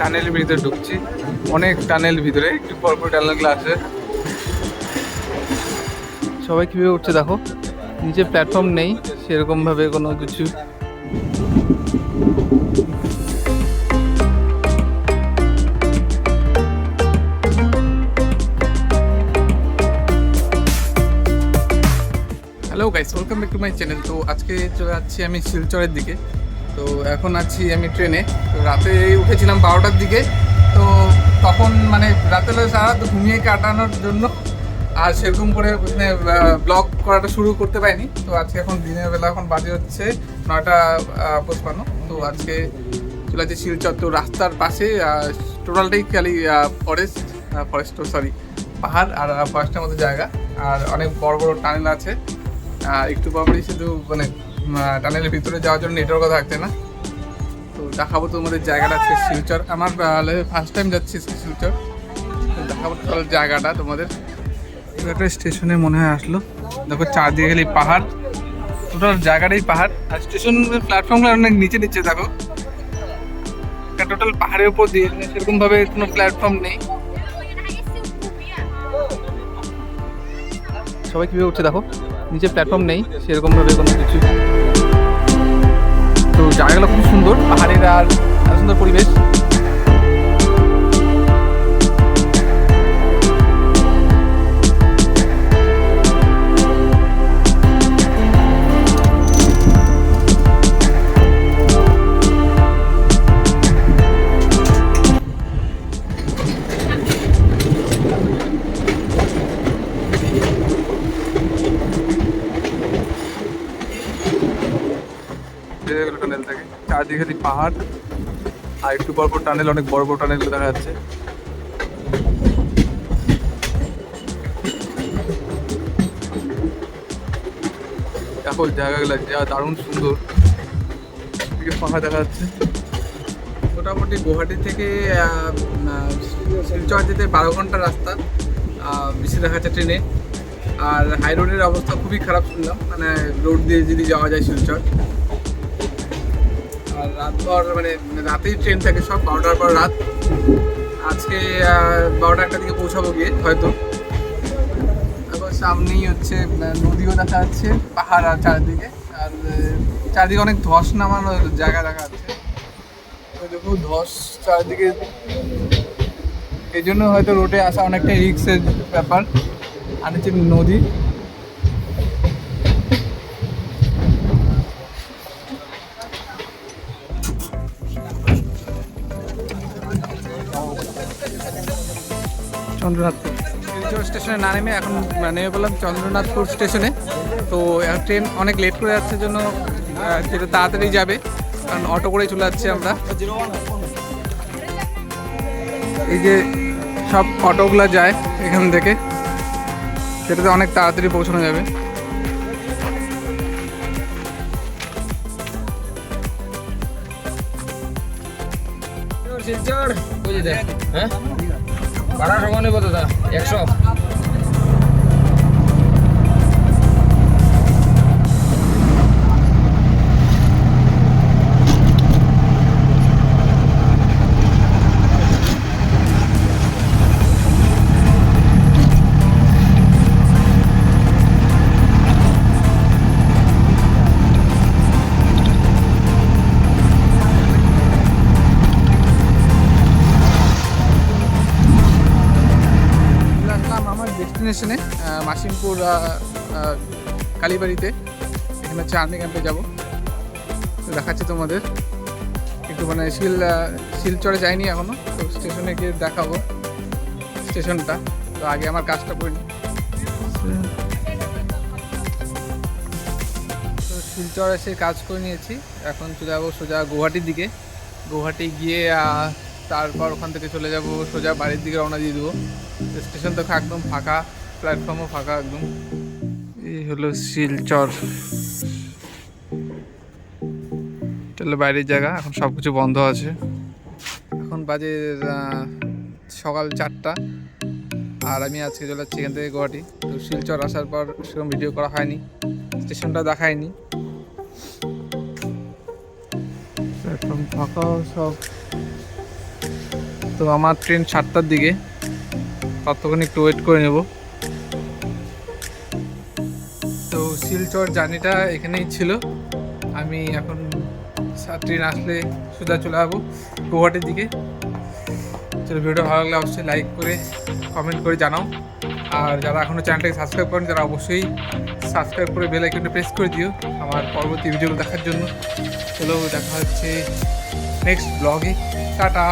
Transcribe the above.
টানেলের ভিতরে ঢুকছি। অনেক টানেল ভিতরে, একটু পর পর টানেলগুলো আছে সবাই কীভাবে উঠছে দেখো? নিচে প্ল্যাটফর্ম নেই, সেরকমভাবে কোনো কিছু। Hello guys welcome back to my channel তো আজকে চলে যাচ্ছি আমি শিলচরের দিকে। তো এখন আছি আমি ট্রেনে। তো রাতে উঠেছিলাম বারোটার দিকে। তো তখন মানে রাতে সারা ঘুমিয়ে কাটানোর জন্য আর সেরকম করে মানে ব্লগ করাটা শুরু করতে পারিনি। তো আজকে এখন দিনের বেলা এখন বাজে হচ্ছে নয়টা পঁচপান্ন। তো আজকে চলে যাচ্ছে শিলচর তো রাস্তার পাশে টোটালটাই খালি ফরেস্ট ফরেস্ট সরি পাহাড় আর ফরেস্টের মতো জায়গা। আর অনেক বড় বড় টানেল আছে। একটু পরপরই শুধু মানে টানেলের ভিতরে যাওয়ার জন্য নেটওয়ার্কও থাকছে না। তো দেখাবো তোমাদের জায়গাটা আছে শিলচর। আমার ফার্স্ট টাইম যাচ্ছি শিলচর। তো দেখাবো টোটাল জায়গাটা তোমাদের। একটা স্টেশনে মনে হয় আসলো। দেখো চারদিকে খালি পাহাড়। টোটাল জায়গাটাই পাহাড়। আর স্টেশন প্ল্যাটফর্মগুলো অনেক নিচে নিচে দেখো। একটা টোটাল পাহাড়ের উপর দিয়ে সেরকমভাবে কোনো প্ল্যাটফর্ম নেই। সবাই কীভাবে উঠছে দেখো? নিচে প্ল্যাটফর্ম নেই সেরকমভাবে কোনো কিছু। তো জায়গাগুলো খুব সুন্দর পাহাড়ের আর সুন্দর পরিবেশ। বেরিয়ে টানেল থেকে। চারদিকে খালি পাহাড়, আর একটু পর পর টানেল অনেক বড় বড় টানেলগুলো দেখা যাচ্ছে। দেখো, জায়গাগুলো যা দারুণ সুন্দর। পাহাড় দেখা যাচ্ছে। মোটামুটি গুয়াহাটি থেকে শিলচর যেতে বারো ঘণ্টা রাস্তা বেশি দেখা যাচ্ছে ট্রেনে। আর হাই রোডের অবস্থা খুবই খারাপ শুনলাম। মানে রোড দিয়ে যদি যাওয়া যায় শিলচর। আর রাত ভর মানে রাতেই ট্রেন থাকে সব, বারোটার পর রাত। আজকে বারোটা একটা দিকে পৌঁছাবো গিয়ে, হয়তো। তারপর সামনেই হচ্ছে নদীও দেখা যাচ্ছে, পাহাড় আর চারিদিকে। আর চারিদিকে অনেক ধস নামানো জায়গা দেখা যাচ্ছে। দেখো, ধস চারিদিকে। এই জন্য হয়তো রোডে আসা অনেকটা রিক্সের ব্যাপার। আর হচ্ছে নদী। চন্দ্রনাথপুর। শিলচর স্টেশনে না নেমে এখন নেমে পেলাম চন্দ্রনাথপুর স্টেশনে তো ট্রেন অনেক লেট করে যাচ্ছে জন্য যেটা তাড়াতাড়ি যাবে। কারণ অটো করে চলে যাচ্ছি আমরা। এই যে সব অটোগুলো যায় এখান থেকে সেটাতে অনেক তাড়াতাড়ি পৌঁছানো যাবে। শিলচর হ্যাঁ? ভাড়া সমান নেব দাদা একশো। ডেস্টিনেশনে মাসিমপুর কালীবাড়িতে এখানে হচ্ছে আর্মি ক্যাম্পে যাব। দেখাচ্ছি তোমাদের। একটু মানে শিল শিলচরে যাইনি এখনও, তো স্টেশনে গিয়ে দেখাবো স্টেশনটা তো আগে আমার কাজটা করে তো শিলচর এসে কাজ করে নিয়েছি। এখন চলে যাব সোজা গুয়াহাটির দিকে। গুয়াহাটি গিয়ে তারপর ওখান থেকে চলে যাব, সোজা বাড়ির দিকে রওনা দিয়ে দেবো। স্টেশন তো একদম ফাঁকা। প্ল্যাটফর্মও ফাঁকা একদম। এই হলো শিলচর। হলো বাইরের জায়গা, এখন সব কিছু বন্ধ আছে। এখন বাজে সকাল চারটা। আর আমি আজকে চলে যাচ্ছি এখান থেকে গুয়াহাটি। তো শিলচর আসার পর সেরকম ভিডিও করা হয়নি, স্টেশনটা দেখায়নি। প্ল্যাটফর্ম ফাঁকা, সব। তো আমার ট্রেন সাতটার দিকে। ততক্ষণ একটু ওয়েট করে নেব। শিলচর জার্নিটা এখানেই ছিল। আমি এখন ট্রেন আসলে সোজা চলে যাব গুয়াহাটির দিকে। চলো ভিডিওটা ভালো লাগলে অবশ্যই লাইক করে কমেন্ট করে জানাও। আর যারা এখনও চ্যানেলটাকে সাবস্ক্রাইব করেন, তারা অবশ্যই সাবস্ক্রাইব করে বেল আইকনটা প্রেস করে দিও আমার পরবর্তী ভিডিওগুলো দেখার জন্য। চলো দেখা হচ্ছে নেক্সট ব্লগে টাটা।